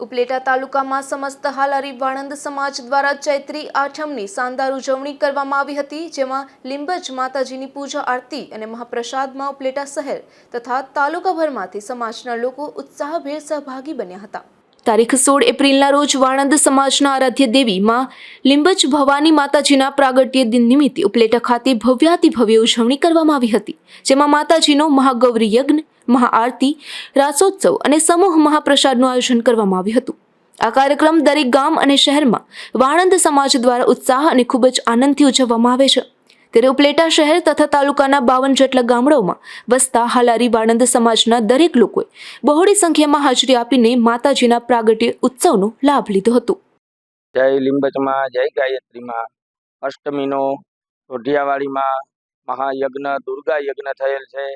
ઉપલેટા તાલુકામાં સમસ્ત હાલારી વાણંદ સમાજ દ્વારા ચૈત્રી આઠમની શાનદાર ઉજવણી કરવામાં આવી હતી, જેમાં લીંબજ માતાજીની પૂજા આરતી અને મહાપ્રસાદમાં ઉપલેટા શહેર તથા તાલુકાભરમાંથી સમાજના લોકો ઉત્સાહભેર સહભાગી બન્યા હતા. તારીખ સોળ એપ્રિલના રોજ વાણંદ સમાજના આરાધ્ય દેવી માં લિંબજ ભવાની માતાજીના પ્રાગટ્ય દિન નિમિત્તે ઉપલેટા ખાતે ભવ્યાતિ ભવ્ય ઉજવણી કરવામાં આવી હતી, જેમાં માતાજીનો મહાગૌરી યજ્ઞ, મહાઆરતી, રાસોત્સવ અને સમૂહ મહાપ્રસાદનું આયોજન કરવામાં આવ્યું હતું. આ કાર્યક્રમ દરેક ગામ અને શહેરમાં વાણંદ સમાજ દ્વારા ઉત્સાહ અને ખૂબ જ આનંદથી ઉજવવામાં આવે છે. ત્યારે ઉપલેટા શહેર તથા તાલુકાના બાવન જેટલા ગામડાઓમાં વસતા હાલારી વાણંદ સમાજના દરેક લોકોએ બહોળી સંખ્યામાં હાજરી આપીને માતાજીના પ્રાગટ્ય ઉત્સવનો લાભ લીધો હતો. જય લીંબચમાં, જય ગાયત્રીમાં, અષ્ટમીનો ઢોઢિયાવાડીમાં મહાયજ્ઞ, દુર્ગા યજ્ઞ થયેલ છે.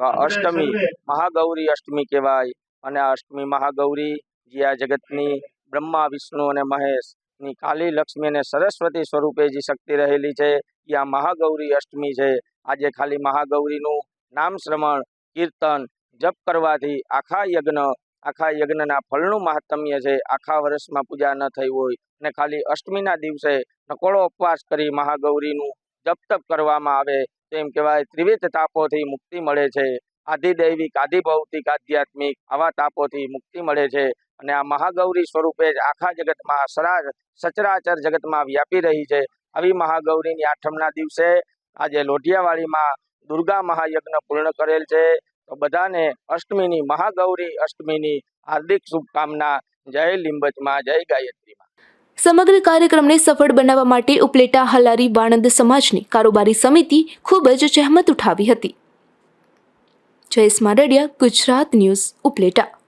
તો અષ્ટમી મહાગૌરી અષ્ટમી કહેવાય અને અષ્ટમી મહાગૌરી જે આ જગતની બ્રહ્મા, વિષ્ણુ અને મહેશ ની કાલી લક્ષ્મી અને સરસ્વતી સ્વરૂપે જે શક્તિ રહેલી છે, એ આ મહાગૌરી અષ્ટમી છે. આજે ખાલી મહાગૌરીનું નામ શ્રવણ, કીર્તન, જપ કરવાથી આખા યજ્ઞ, આખા યજ્ઞના ફળનું મહાત્મ્ય છે. આખા વર્ષમાં પૂજા ન થઈ હોય અને ખાલી અષ્ટમીના દિવસે નકોડો ઉપવાસ કરી મહાગૌરીનું જપ તપ કરવામાં આવે, તો એમ કહેવાય ત્રિવિધ તાપોથી મુક્તિ મળે છે. આધિદૈવિક, આધિભૌતિક, આધ્યાત્મિક આવા તાપોથી મુક્તિ મળે છે. અને આ મહાગૌરી સ્વરૂપે જ આખા જગતમાં સરા સચરાચર જગતમાં વ્યાપી રહી છે. આવી મહાગૌરીની આઠમના દિવસે આજે લોઢિયાવાડીમાં દુર્ગા મહાયજ્ઞ પૂર્ણ કરેલ છે. તો બધાને અષ્ટમીની મહાગૌરી, અષ્ટમીની હાર્દિક શુભકામના, જય લીંબચમાં, જય ગાયત્રીમાં. સમગ્ર કાર્યક્રમને સફળ બનાવવા માટે ઉપલેટા હલારી વાણંદ સમાજની કારોબારી સમિતિ ખૂબ જ જહેમત ઉઠાવી હતી. જયેશ મારડિયા, ગુજરાત ન્યૂઝ, ઉપલેટા.